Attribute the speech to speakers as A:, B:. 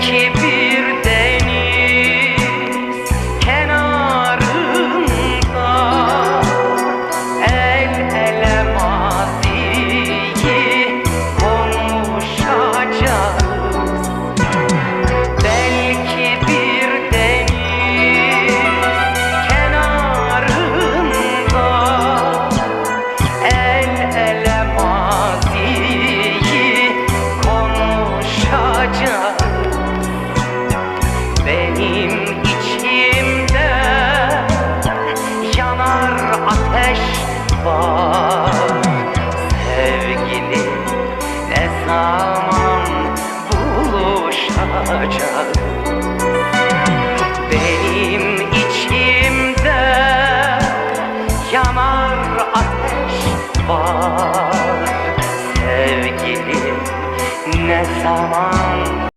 A: te. Buluşacağız benim içimde yanar ateş var. Sevgilim ne zaman